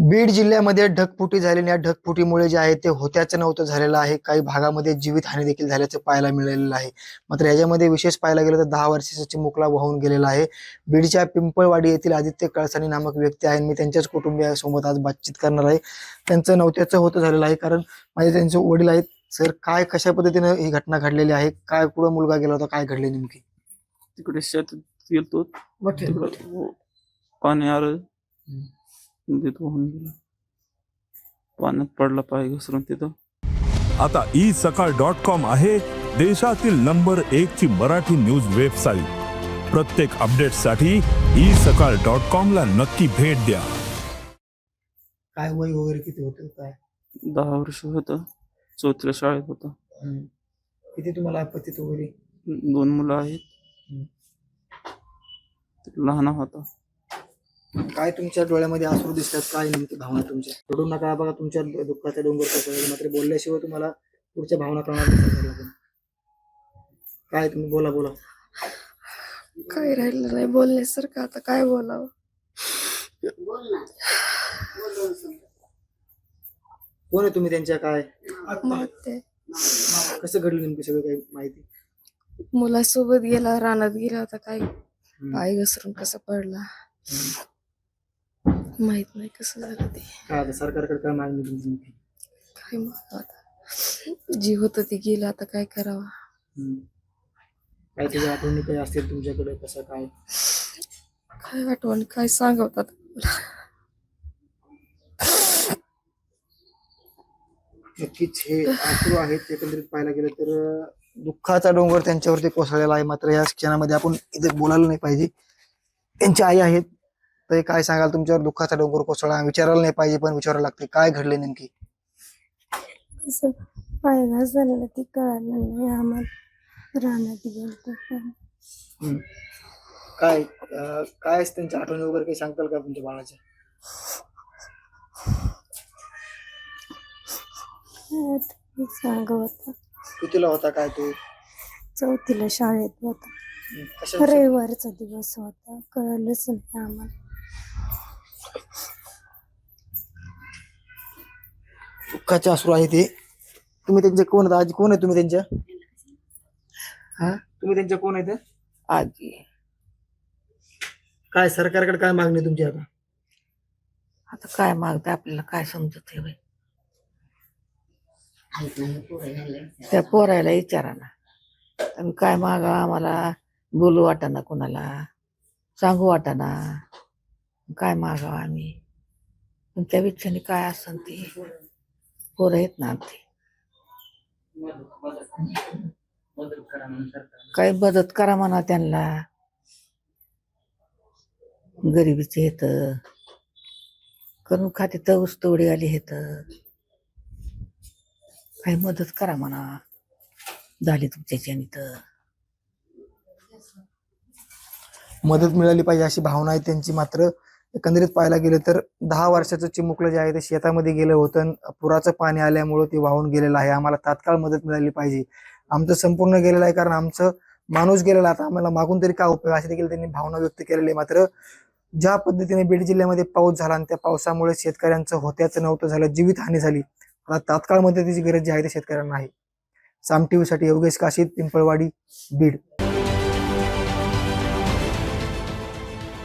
बीड जिल्ह्यामध्ये ढगफुटी झालेली या ढगफुटीमुळे जे आहे ते होत्याचं नव्हतं झालेलं आहे. काही भागामध्ये जीवितहानी देखील झाल्याचं पाहायला मिळालेलं आहे. मात्र याच्यामध्ये विशेष पाहायला गेलं तर दहा वर्षाचा चिमुकला वाहून गेलेला आहे. बीडच्या पिंपळवाडी येथील आदित्य कळसानी नामक व्यक्ती आहे मी त्यांच्याच कुटुंबियासोबत आज बातचीत करणार आहे. त्यांचं नव्हत्याचं होतं झालेलं आहे कारण माझे त्यांचे वडील आहेत. सर काय कशा पद्धतीनं ही घटना घडलेली आहे? काय पुढे मुलगा गेला होता? काय घडले नेमकी? तिकडे शेतात गेलतो. तिकडं पाणी आलं. तिथं वाहून गेलं. पाण्यात पडला पाय घसरून तिथं. आता ई सकाळ डॉट कॉम आहे देशातील नंबर एक ची मराठी न्यूज वेबसाईट. प्रत्येक अपडेटसाठी ई सकाळ डॉट कॉम ला नक्की भेट द्या. काय वय वगैरे किती होतं काय? दहा वर्ष होतं. चौथीला शाळेत होतं. हम्म. किती तुम्हाला आपत्तीत वगैरे? दोन मुलं आहेत. तो लहान होता. काय तुमच्या डोळ्यामध्ये आसरू दिसतात? काय नेमकी भावना तुमच्या? रडू नका बघा तुमच्या दुःखाचा डोंगर कोसळेल मात्र बोलल्याशिवाय तुम्हाला पुढच्या भावना कळणार. काय तुम्ही बोला बोला. काय राहिलं नाही. बोलण्यासारखं आता काय बोलावं? कोण आहे तुम्ही त्यांच्या? काय? ते कसं घडलं नेमकी सगळं काही माहिती? मुलासोबत गेला रानात गेला. होता काय. पाय घसरून कसा पडला? माहीत नाही कसं झालं ते. काय आता सरकारकडे काय मागणी तुमची? काय मग आता? जी होत ती गेलं आता काय करावं? हम्म. काय त्याच्या आठवणी काही असतील तुमच्याकडे? कसं काय? काय आठवण? काय सांगवतात? नक्कीच हे अश्रू आहेत एकंदरीत पाहायला गेलं तर अं, दुःखाचा डोंगर त्यांच्यावरती कोसळलेला आहे. मात्र या क्षणामध्ये आपण इथे बोलायला नाही पाहिजे. त्यांची आई आहेत. तर काय सांगाल? तुमच्यावर दुःखाचा डोंगर कोसळला. विचारायला नाही पाहिजे पण विचारायला लागते काय घडले नेमकी? कसं? पाय घास झालेला ती कळालं नाही आम्हाला. रानात हम्म. काय अं, काय त्यांच्या आठवणी वगैरे काही सांगताल का तुमच्या बाळाच्या? सांग होता. कितीला होता काय तो? चौथीला शाळेत होता. हम्म. कशा रविवारचा दिवस होता. कळलंच नाही आम्हाला. दुःखाचे अश्रू आहे ते. तुम्ही त्यांचे कोण आहेत? आजी कोण आहे तुम्ही त्यांच्या? हा? तुम्ही त्यांच्या कोण आहेत? आजी. काय सरकारकडे काय मागणी आहे तुमची आता? आता काय मागतं आपल्याला काय समजत आहे बाई? त्या पोरायला विचारा ना. काय मागा आम्हाला? बोलू वाटाना कोणाला? सांगू वाटाना काय मागावं आम्ही? पण त्या विचाराने काय असन ते? पोरं आहेत ना आमची काही मदत करा म्हणा त्यांना. गरिबीचे येत करून खाते तर तोडी आली हेत. काही मदत करा म्हणा. झाली तुमच्याच्याने तर मदत मिळाली पाहिजे अशी भावना आहे त्यांची मात्र. एकंदरीत पाहायला गेलं तर दहा वर्षाचं चिमुकलं जे आहे ते शेतामध्ये गेलं होतं. पुराचं पाणी आल्यामुळं ते वाहून गेलेलं आहे. आम्हाला तात्काळ मदत मिळाली पाहिजे. आमचं संपूर्ण गेलेलं आहे कारण आमचं माणूस गेलेला आता आम्हाला मागून तरी काय उपयोग? असे देखील त्यांनी भावना व्यक्त केलेली आहे. मात्र ज्या पद्धतीने बीड जिल्ह्यामध्ये पाऊस झाला आणि त्या पावसामुळे शेतकऱ्यांचं होत्याचं नव्हतं झालं जीवितहानी झाली मला तात्काळ मदतीची गरज जी आहे ते शेतकऱ्यांना आहे. साम योगेश काशीद पिंपळवाडी बीड.